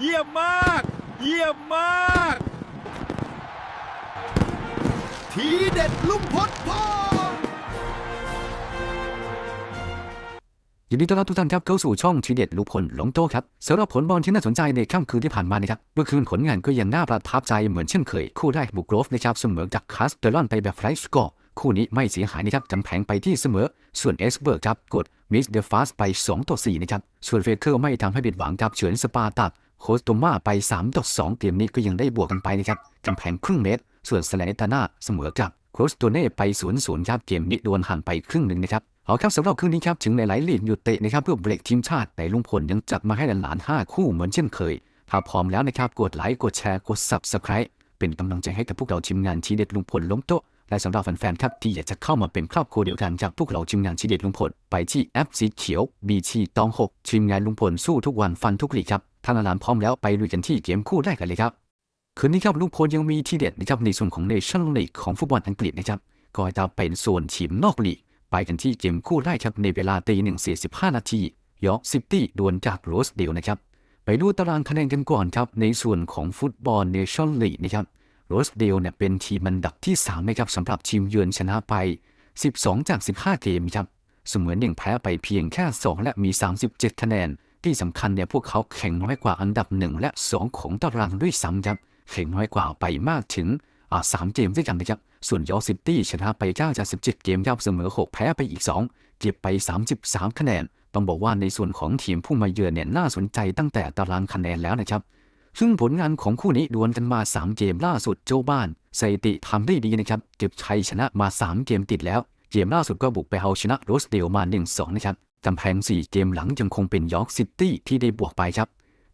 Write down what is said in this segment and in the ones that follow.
เยี่ยมมาก เยี่ยมมาก ทีเด็ดลุงพลพองยินดีต้อนรับทุกท่านครับเข้าสู่ช่องทีเด็ดลูกผลหลงโตครับสำหรับผลบอลที่น่าสนใจในค่ำคืนที่ผ่านมานะครับเมื่อคืนผลงานก็ยังน่าประทับใจเหมือนเช่นเคย คู่แรกบุกโกรฟนะครับเสมอจากคาสเตอรอนไปแบบไร้สกอร์ คู่นี้ไม่เสียหายนะครับจำแผงไปที่เสมอ ส่วนเอสเบิร์กครับกดมิสเดฟาสไป 2 ต่อ 4 นะครับ ส่วนเฟเกอร์ไม่ทำให้ผิดหวังครับเฉือนสปาร์ตักโคสโตมาไป 3 ต่อ 2 เกมนี้ก็ยังได้บวกกันไปนะครับจำแผงครึ่งเมตร ส่วนสแลนตานาเสมอกับโคสโตเน่ไป0 0ครับเกมนี้โดนห่างไปครึ่งหนึ่งนะครับเอาครับสำหรับคืนนี้ครับถึงในหลายลีกหยุดเตะนะครับเพื่อเบรกทีมชาติแต่ลุงพลยังจัดมาให้หลานๆ5คู่เหมือนเช่นเคยถ้าพร้อมแล้วนะครับกดไลค์กดแชร์กด Subscribe เป็นกำลังใจให้กับพวกเราทีมงานทีเด็ดลุงพลล้มโต๊ะ และสำหรับแฟนๆครับที่อยากจะเข้ามาเป็นครอบครัวเดียวกันจากพวกเราทีมงานทีเด็ดลุงพลไปที่แอปสีเขียว BT ตอง6ทีมงานลุงพลสู้ทุกวันฟันทุกลีครับท่านหลานพร้อมแล้วไปลุยกันที่เกมคู่แรกกันเลยครับคืนนี้ครับลุงพลยังมีทีเด็ดนะครับในส่วนของเนชั่นลีกของฟุตบอลอังกฤษนะครับก็จะเป็นส่วนทีมนอกลีกไปกันที่เกมคู่แรกครับในเวลาตีหนึ่งสี่สิบห้านาทียอร์กซิตี้ดวลจากโรสเดลนะครับไปดูตารางคะแนนกันก่อนครับในส่วนของฟุตบอลเนชั่นลีกนะครับ โรสเดลเนี่ยเป็นทีมอันดับที่3นะครับสำหรับทีมเยือนชนะไป 12 จาก 15 เกมครับเสมือนหนึ่งแพ้ไปเพียงแค่ 2 และมี 37 คะแนน ที่สำคัญเนี่ยพวกเขาแข่งน้อยกว่าอันดับ 1 และ 2 ของตารางด้วยซ้ำครับแข่งน้อยกว่าไปมากถึงสามเกมด้วยกันนะครับ ส่วนยอร์ซิตี้ชนะไป9จาก 17 เกมครับเสมอ 6 แพ้ไปอีก 2 เก็บไป 33 คะแนน ต้องบอกว่าในส่วนของทีมผู้มาเยือนเนี่ยน่าสนใจตั้งแต่ตารางคะแนนแล้วนะครับ ซึ่งผลงานของคู่นี้ดวลกันมา 3 เกมล่าสุดโจบ้านสถิติทำได้ดีนะครับ เก็บชัยชนะมา 3 เกมติดแล้ว เกมล่าสุดก็บุกไปเอาชนะโรสเดลมา1-2นะครับกำแพง 4 เกมหลังยังคงเป็นยอร์กซิตี้ที่ได้บวกไปครับ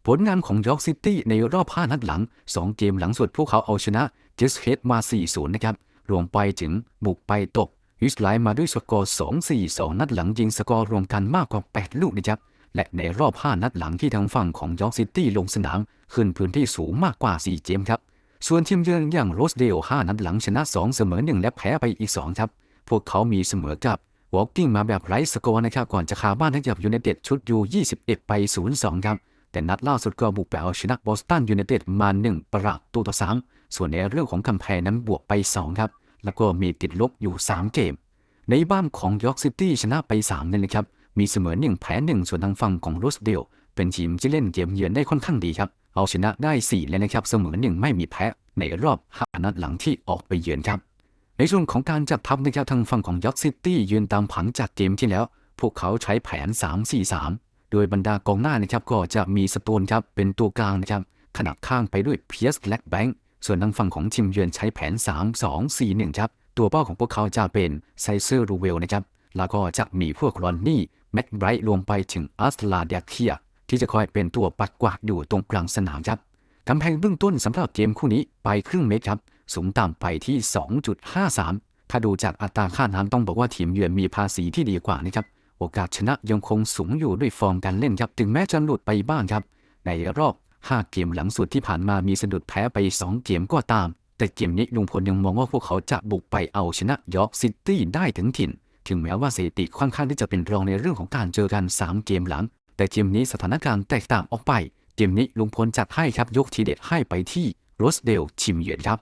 ผลงานของยอร์กซิตี้ในรอบ 5 นัดหลัง 2 เกมหลังสุดพวกเขาเอาชนะเจสเฮดมา 4-0 นะครับรวมไปถึงบุกไปตกฮิสไลมาด้วยสกอร์ 2-4-2 นัดหลังยิงสกอร์รวมกันมากกว่า 8 ลูกนะครับ และในรอบ 5 นัดหลังที่ทางฝั่งของยอร์กซิตี้ลงสนาม ขึ้นพื้นที่สูงมากกว่า 4 เกมครับ ส่วนทีมเยือนอย่างโรสเดล 5 นัดหลังชนะ 2 เสมอ 1 และแพ้ไปอีก 2 ครับ พวกเขามีเสมอกับวอลกิ้งมาแบบไร้สกอร์นะครับ ก่อนจะคาบ้านให้กับยูไนเต็ดชุดยู21 ไป 0-2 ครับ แต่นัดล่าสุดก็บุกไปเอาชนะบอสตันยูไนเต็ดมา 1 ประตูต่อ 3 ส่วนในเรื่องของกำแพงนั้นบวกไป 2 ครับ แล้วก็มีติดลบอยู่ 3 เกม ในบ้านของยอร์กซิตี้ชนะไป3นั่นเลยครับ มีเสมอ1แพ้1ส่วนทางฝั่งของโรสเดลเป็นทีมที่เล่นเกมเยือนได้ค่อนข้างดีครับ เอาชนะได้ 4 เลยนะครับเสมอ1ไม่มีแพ้ในรอบ5นัดหลังที่ออกไปเยือนครับ ในส่วนของการจัดทัพนะครับทางฝั่งของยอร์กซิตี้ยืนตามผังจากเกมที่แล้ว พวกเขาใช้แผน 3-4-3 โดยบรรดากองหน้านะครับก็จะมีสโตนครับเป็นตัวกลางนะครับขนาบข้างไปด้วยเพียสและแบงค์ส่วนทางฝั่งของทีมเยือนใช้แผน 3-2-4-1 ครับ ตัวเป้าของพวกเขาจะเป็นไซเซอร์รูเวลนะครับ แล้วก็จะมีพวกรอนนี่ แม็กไบรท์รวมไปถึงอัสลาเดียเคีย ที่จะคอยเป็นตัวปัดกวาดอยู่ตรงกลางสนามครับกำแพงเบื้องต้นสำหรับเกมคู่นี้ไปครึ่งเมตรครับ สูงต่ำไปที่ 2.53 ถ้าดูจากอัตราค่าน้ำต้องบอกว่าทีมเยือนมีภาษีที่ดีกว่านะครับ โอกาสชนะยังคงสูงอยู่ด้วยฟอร์มการเล่นครับ ถึงแม้จะหลุดไปบ้างครับ ในรอบ 5 เกมหลังสุดที่ผ่านมามีสะดุดแพ้ไป 2 เกมก็ตาม แต่เกมนี้ลุงพลยังมองว่าพวกเขาจะบุกไปเอาชนะยอร์กซิตี้ได้ถึงถิ่น ถึงแม้ว่าสถิติค่อนข้างที่จะเป็นรองในเรื่องของการเจอกัน 3 เกมหลัง แต่เกมนี้สถานการณ์แตกต่างออกไป เกมนี้ลุงพลจัดให้ครับยกทีเด็ดให้ไปที่โรสเดลชิมเยือนครับ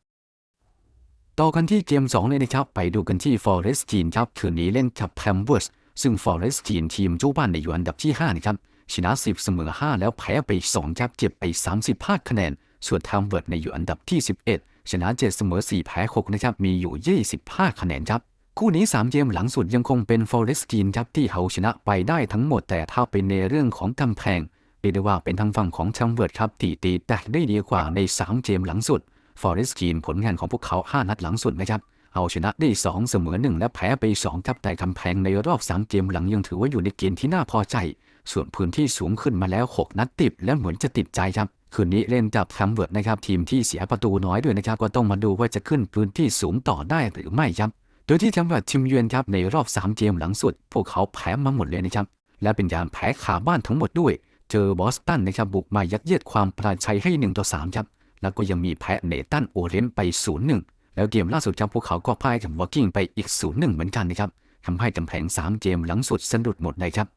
ต่อกันที่เกม2เลยนะครับ ไปดูกันที่ Forest Green ครับ คืนนี้เล่นกับ p a m w o r s ซึ่ง Forest Green ทีมเจ้าบ้านในอยู่อันดับที่5นะครับชนะ 10 เสมอ 5 แล้วแพ้ไป 2 ครับ เก็บไป 35 คะแนน ส่วน p a m w o r s ในอยู่อันดับที่ 11 ชนะ 7 เสมอ 4 แพ้ 6 นะครับ มีอยู่ 25 คะแนนครับ คู่นี้ 3 เกมหลังสุดยังคงเป็น Forest Green ครับที่เอาชนะไปได้ทั้งหมดแต่ถ้าเป็นในเรื่องของกำแพงเรียกได้ว่าเป็นทางฝั่งของ p a m w o r s ครับที่ตีแตกได้ดีกว่าใน 3 เกมหลังสุดฟอเรสต์กีนผลงานของพวกเขา 5 นัดหลังสุดนะครับเอาชนะได้ 2 เสมอ 1 และแพ้ไป2ครับแต่กำแพงในรอบ 3 เกมหลังยังถือว่าอยู่ในเกณฑ์ที่น่าพอใจ ส่วนพื้นที่สูงขึ้นมาแล้ว 6 นัดติดและเหมือนจะติดใจครับคืนนี้เล่นกับแคมเวิร์ดนะครับทีมที่เสียประตูน้อยด้วยนะครับก็ต้องมาดูว่าจะขึ้นพื้นที่สูงต่อได้หรือไม่ครับ โดยที่แคมเวิร์ดทีมเยือนครับในรอบ 3 เกมหลังสุด พวกเขาแพ้มาหมดเลยนะครับและเป็นการแพ้ขาบ้านทั้งหมดด้วย เจอบอสตันนะครับบุกมายัดเยียดความประชัยให้1ต่อ3ครับแล้วก็ยังมีแพ้เนตันโอเรนไป 0-1 แล้วเกมล่าสุดครับพวกเขาก็พ่ายกับวอลกิ้งไปอีก 0-1 เหมือนกันนะครับทำให้กำแพง3 เกมหลังสุดสะดุดหมดเลยครับ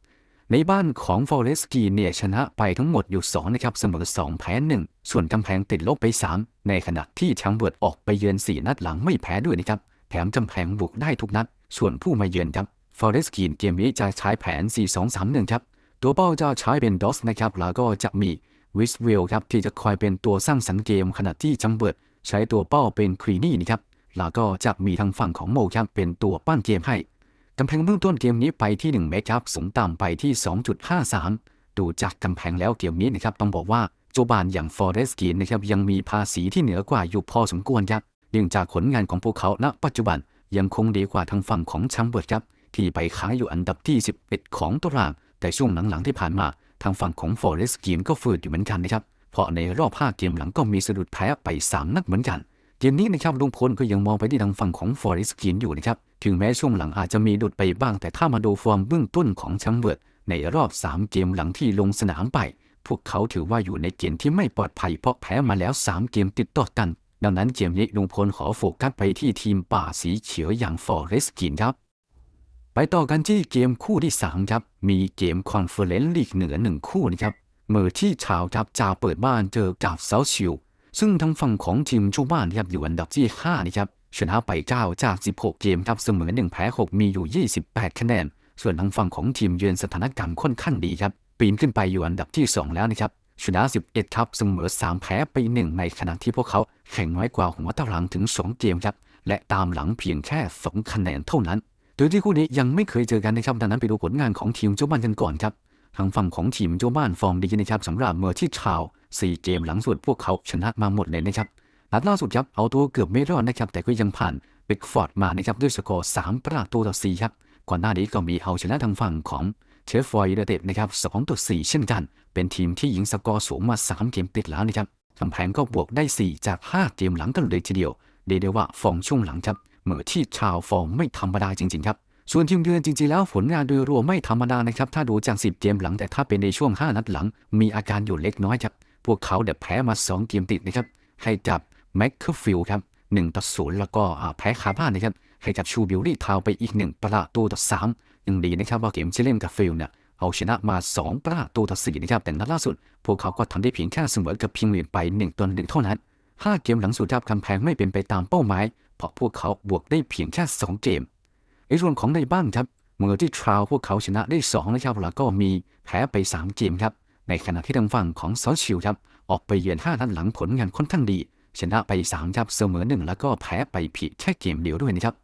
ในบ้านของฟอเรสกีเนี่ยชนะไปทั้งหมดอยู่ 2 นะครับ เสมอ 2 แพ้ 1 ส่วนกำแพงติดลบไป 3 ในขณะที่แชมเบิร์ดออกไปเยือน 4 นัดหลังไม่แพ้ด้วยนะครับ แถมกำแพงบุกได้ทุกนัด ส่วนผู้มาเยือนครับฟอเรสกีเกมนี้จะใช้แผน 4-2-3-1 ครับ ตัวเป้าจะใช้เป็นดอสนะครับ แล้วก็จะมีวิสเวลครับ ที่จะคอยเป็นตัวสร้างสรรค์เกมขณะที่แชมเบิร์ดใช้ตัวเป้าเป็นครีนี่นะครับ แล้วก็จะมีทางฝั่งของโมครับเป็นตัวปั้นเกมให้กำแพงเบื้องต้นเกมนี้ไปที่ 1 เมตรครับ สูงต่ำไปที่ 2.53 ดูจากกำแพงแล้วเกมนี้นะครับต้องบอกว่าโจบานอย่างฟอเรสกีนนะครับยังมีภาษีที่เหนือกว่าอยู่พอสมควรครับ เนื่องจากผลงานของพวกเขาณปัจจุบันยังคงดีกว่าทางฝั่งของแชมเบิร์ดครับ ที่ไปค้างอยู่อันดับที่ 11 ของตาราง แต่ช่วงหลังๆที่ผ่านมาทางฝั่งของฟอเรสกีนก็ฝืดอยู่เหมือนกันนะครับ เพราะในรอบ 5 เกมหลังก็มีสะดุดแพ้ไป 3 นัดเหมือนกันเกมนี้นะครับลุงพลก็ยังมองไปที่ทางฝั่งของฟอเรสกีนอยู่นะครับถึงแม้ช่วงหลังอาจจะมีดุดไปบ้าง แต่ถ้ามาดูฟอร์มเบื้องต้นของแชมเบิร์ดในรอบ 3 เกมหลังที่ลงสนามไป พวกเขาถือว่าอยู่ในเกณฑ์ที่ไม่ปลอดภัยเพราะแพ้มาแล้ว 3 เกมติดต่อกัน ดังนั้นเกมนี้ลุงพลขอโฟกัสไปที่ทีมป่าสีเขียวอย่างฟอเรสกีนครับ ไปต่อกันที่เกมคู่ที่ 3 ครับ มีเกมคอนเฟอเรนซ์ลีกเหนือหนึ่งคู่นะครับเมื่อที่ชาวครับจะเปิดบ้านเจอกับเซาชิวซึ่งทางฝั่งของทีมชูบ้านครับอยู่อันดับที่5นะครับชนะไป 9 จาก 16 เกมครับเสมอ 1 แพ้ 6 มีอยู่ 28 คะแนน ส่วนทางฝั่งของทีมเยือนสถานการณ์ค่อนข้างดีครับปีนขึ้นไปอยู่อันดับที่ 2 แล้วนะครับ ชนะ 11 ครับเสมอ 3 แพ้ไป 1 ในขณะที่พวกเขาแข่งน้อยกว่าหัวตารางถึง 2 เกมครับ และตามหลังเพียงแค่ 2 คะแนนเท่านั้น โดยที่คู่นี้ยังไม่เคยเจอกันนะครับดังนั้นไปดูผลงานของทีมเจ้าบ้านกันก่อนครับ ทางฝั่งของทีมเจ้าบ้านฟอร์มดีนะครับสำหรับเมอร์ที่ชาว 4 เกมหลังสุดพวกเขาชนะมาหมดเลยนะครับนัดล่าสุดครับเอาตัวเกือบไม่รอดนะครับแต่ก็ยังผ่านเบกฟอร์ดมานะครับด้วยสกอร์ 3 ประตูต่อ4ครับก่อนหน้านี้ก็มีเอาชนะทางฝั่งของ เชฟฟอยด์เดเต็ดนะครับ2ต่อ4เช่นกัน เป็นทีมที่ยิงสกอร์สูงมา 3 เกมติดแล้วนะครับกำแพงก็บวกได้ 4 จาก 5 เกมหลังกันเลยทีเดียวเรียกได้ว่าฟอร์มช่วงหลังครับเหมือที่ชาวฟอร์มไม่ธรรมดาจริงๆครับส่วนทีมเยือนจริงๆแล้วผลงานโดยรวมไม่ธรรมดานะครับ ถ้าดูจาก 10 เกมหลังแต่ถ้าเป็นในช่วง 5 นัดหลัง มีอาการอยู่เล็กน้อยครับ พวกเขาเดแพ้มา 2 เกมติดนะครับให้จับแม็กเคอร์ฟิลครับ1ต่อ0แล้วก็แพ้คาบ้านนะครับให้จับชูบิลลี่ทาวไปอีก 1 ประตูต่อ3 ยังดีนะครับว่าเกมที่เล่นกับฟิลเนี่ยเอาชนะมา 2 ประตูต่อ4นะครับแต่นัดล่าสุด พวกเขาก็ทำได้เพียงแค่เสมอกับพิงเวียนไป 1ต่อ1เท่านั้น 5 เกมหลังสุดครับกำแพงไม่เป็นไปตามเป้าหมายเพราะพวกเขาบวกได้เพียงแค่ 2 เกมในส่วนของในบ้านครับเมื่อที่ทราวพวกเขาชนะได้2นะครับแล้วก็มีแพ้ไป 3 เกมครับในขณะที่ทางฝั่งของซอชิวครับออกไปเยือน5นัดหลังผลงานค่อนข้างดี ชนะไป3ครับเสมอ1แล้วก็แพ้ไปเพียงแค่เกมเดียวด้วยนะครับ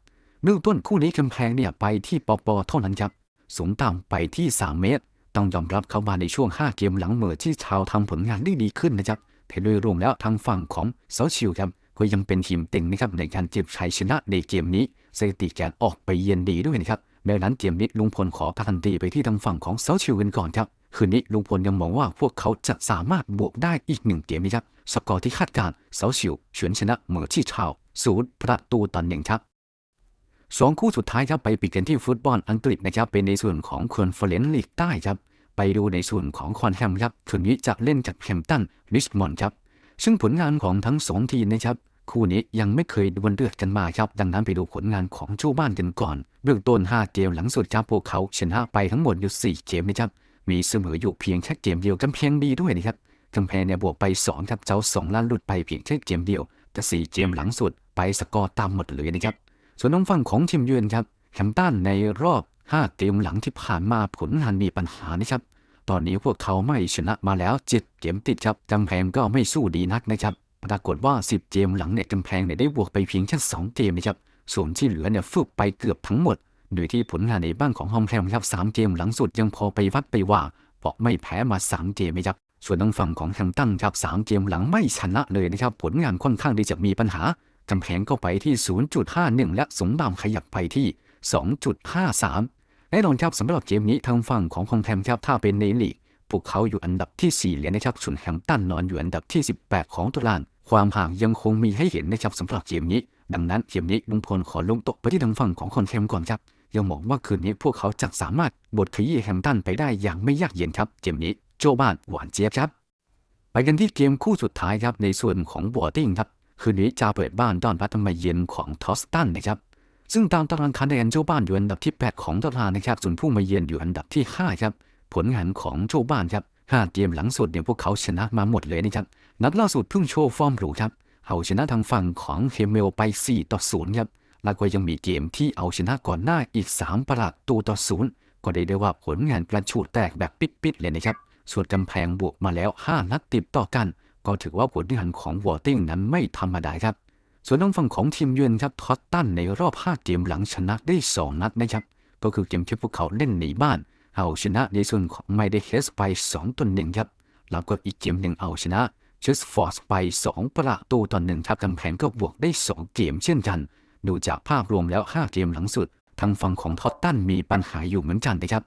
เบื้องต้นคู่นี้กำแพงเนี่ยไปที่ปอปอเท่านั้นครับ สูงต่ำไปที่ 3 เมตร ต้องยอมรับเขามาในช่วง 5 เกมหลังเมื่อที่ชาวทำผลงานได้ดีขึ้นนะครับแต่โดยรวมแล้วทางฝั่งของเซอชิวครับก็ยังเป็นทีมเต็งนะครับในการเก็บชัยชนะในเกมนี้สถิติการออกไปเยือนดีด้วยนะครับดังนั้นเกมนี้ลุงพลขอการันตีไปที่ทางฝั่งของเซาชิวกันก่อนครับคืนนี้ลุงพลยังมองว่าพวกเขาจะสามารถบวกได้อีกหนึ่งเกมนี้ครับสกอร์ที่คาดการเซาชิวเฉือนชนะเมือที่ชาวศูนย์ประตูต่อหนึ่งครับ สองคู่สุดท้ายครับไปปิดกันที่ฟุตบอลอังกฤษนะครับเป็นในส่วนของคอนเฟอเรนซ์ลีกใต้ครับไปดูในส่วนของคอนแฮมครับคืนนี้จะเล่นกับแฮมตันริชมอนด์ครับซึ่งผลงานของทั้งสองทีมนะครับคู่นี้ยังไม่เคยดวลเดือดกันมาครับ ดังนั้นไปดูผลงานของเจ้าบ้านกันก่อน เบื้องต้น 5 เกมหลังสุดครับพวกเขาชนะไปทั้งหมดอยู่ 4 เกมนะครับ มีเสมออยู่เพียงแค่เกมเดียวกำแพงดีด้วยนะครับกำแพงเนี่ยบวกไป2ครับเจ้า2ล้านหลุดไปเพียงแค่เกมเดียวแต่4เกมหลังสุดไปสกอร์ตามหมดเลยนะครับ ส่วนน้องฝั่งของทีมเยือนครับแฮมป์ตันในรอบ 5 เกมหลังที่ผ่านมาผลงานมีปัญหานะครับ ตอนนี้พวกเขาไม่ชนะมาแล้ว7เกมติดครับกำแพงก็ไม่สู้ดีนักนะครับปรากฏว่า 10 เกมหลังเนี่ยกำแพงเนี่ยได้บวกไปเพียงแค่2เกมนะครับส่วนที่เหลือเนี่ยฟึบไปเกือบทั้งหมด โดยที่ผลงานในบ้านของฮอมแคมครับ3เกมหลังสุดยังพอไปวัดไปว่าเพราะไม่แพ้มา3เกมนะครับส่วนทางฝั่งของแฮมป์ตันครับ3เกมหลังไม่ชนะเลยนะครับผลงานค่อนข้างที่จะมีปัญหา กำแพงก็ไปที่ 0.51 และสงดามขยับไปที่ 2.53 แน่นอนครับสำหรับเกมนี้ทางฝั่งของฮอมแคมครับถ้าเป็นในลีก พวกเขาอยู่อันดับที่ 4 เหรียญนะครับส่วนแฮมตันนอนอยู่อันดับที่ 18 ของตาราง ความห่างยังคงมีให้เห็นนะครับสำหรับเกมนี้ ดังนั้นเกมนี้ลุงพลขอลงตกไปที่ทางฝั่งของคอนแคมก่อนครับยังมองว่าคืนนี้พวกเขาจะสามารถบดขยี้แฮมตันไปได้อย่างไม่ยากเย็นครับเกมนี้โจบ้านหวานเจี๊ยบครับไปกันที่เกมคู่สุดท้ายครับในส่วนของบอร์ติ้งครับ คืนนี้จะเปิดบ้านต้อนรับทำไมเย็นของทอสตันนะครับ ซึ่งตามตารางคะแนนเจ้าบ้านอยู่อันดับที่ 8 ของตารางนะครับ ส่วนผู้มาเยือนอยู่อันดับที่ 5 ครับ ผลงานของโจบ้านครับห้าเกมหลังสุดเนี่ยพวกเขาชนะมาหมดเลยนะครับ นัดล่าสุดเพิ่งโชว์ฟอร์มหรูครับ เอาชนะทางฝั่งของเฮเมลไป 4 ต่อ 0 ครับ แล้วก็ยังมีเกมที่เอาชนะก่อนหน้าอีก 3 ประตูต่อ 0 ก็ได้ได้ว่าผลงานกระชูดแตกแบบปิดๆเลยนะครับ ส่วนกำแพงบวกมาแล้ว 5 นัดติดต่อกัน ก็ถือว่าผลงานของวอร์ติ้งนั้นไม่ธรรมดาครับ ส่วนทางฝั่งของทีมเยือนครับท็อตตันในรอบ 5 เกมหลังชนะได้ 2 นัดนะครับ ก็คือเกมที่พวกเขาเล่นในบ้านเอาชนะในส่วนของไมเดเฮสไป2ต่อ1ครับแล้วก็อีกเกมหนึ่งเอาชนะเชสฟอร์สไป 2 ประตูต่อหนึ่งครับกำแพงก็บวกได้ 2 เกมเช่นกัน ดูจากภาพรวมแล้ว 5 เกมหลังสุด ทางฝั่งของท็อตตันมีปัญหาอยู่เหมือนกันนะครับ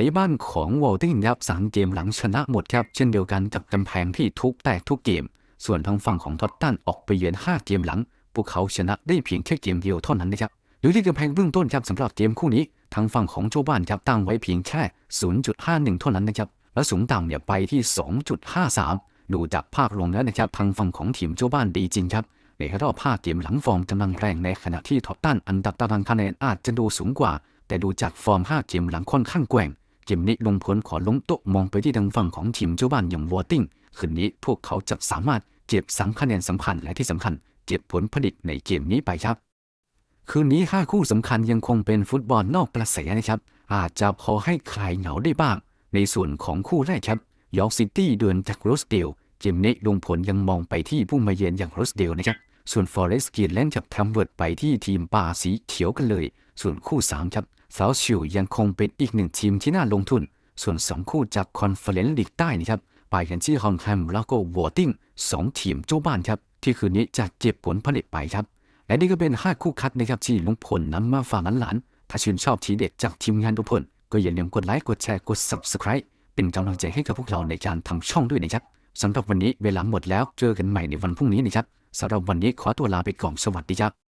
ในบ้านของวอลติงครับสามเกมหลังชนะหมดครับ เช่นเดียวกันกับกำแพงที่ทุกแตกทุกเกม ส่วนทางฝั่งของท็อตตันออกไปเยือน 5 เกมหลัง พวกเขาชนะได้เพียงแค่เกมเดียวเท่านั้นนะครับหรือที่กำแพงเบื้องต้นครับสำหรับเกมคู่นี้ทางฝั่งของโจบ้านครับตั้งไว้เพียงแค่ 0.51 เท่านั้นนะครับและสูงต่ำเนี่ยไปที่ 2.53 ดูจากภาพรวมแล้วนะครับทางฝั่งของทีมโจบ้านดีจริงครับในรอบ5เกมหลังฟอร์มกำลังแรงในขณะที่ท็อปตันอันดับตารางคะแนนอาจจะดูสูงกว่า แต่ดูจากฟอร์ม 5 เกมหลังค่อนข้างแกว่ง เกมนี้ลงผลขอล้มโต๊ะมองไปที่ทางฝั่งของทีมเจ้าบ้านอย่างวอร์ติงคืนนี้พวกเขาจะสามารถเก็บสามคะแนนสำคัญและที่สำคัญเก็บผลผลิตในเกมนี้ไปครับ คืนนี้5คู่สำคัญยังคงเป็นฟุตบอลนอกกระแสนะครับ อาจจะพอให้ใครเหงาได้บ้าง ในส่วนของคู่แรกครับยอร์กซิตี้เดินจากโรสเดลเกมนี้ลงผลยังมองไปที่ผู้มาเยือนอย่างโรสเดลนะครับส่วนฟอเรสต์กีดเล่นกับแทมเวิร์ดไปที่ทีมป่าสีเขียวกันเลย ส่วนคู่3ครับ ซาวชิวยังคงเป็นอีกหนึ่งทีมที่น่าลงทุน ส่วน 2 คู่จากคอนเฟอเรนซ์ลีกใต้นะครับ ไปกันที่ฮองแฮมแล้วก็วอร์ติงสองทีมโจ้บ้านครับ ที่คืนนี้จะเก็บผลผลิตไปครับ และนี่ก็เป็น 5 คู่คัดนะครับที่ลุงพลนำมาฝากหลานๆถ้าชื่นชอบทีเด็ดจากทีมงานลุงพลก็อย่าลืมกดไลค์กดแชร์กด subscribe เป็นกำลังใจให้กับพวกเราในการทำช่องด้วยนะครับสำหรับวันนี้เวลาหมดแล้วเจอกันใหม่ในวันพรุ่งนี้นะครับสำหรับวันนี้ขอตัวลาไปก่อนสวัสดีครับ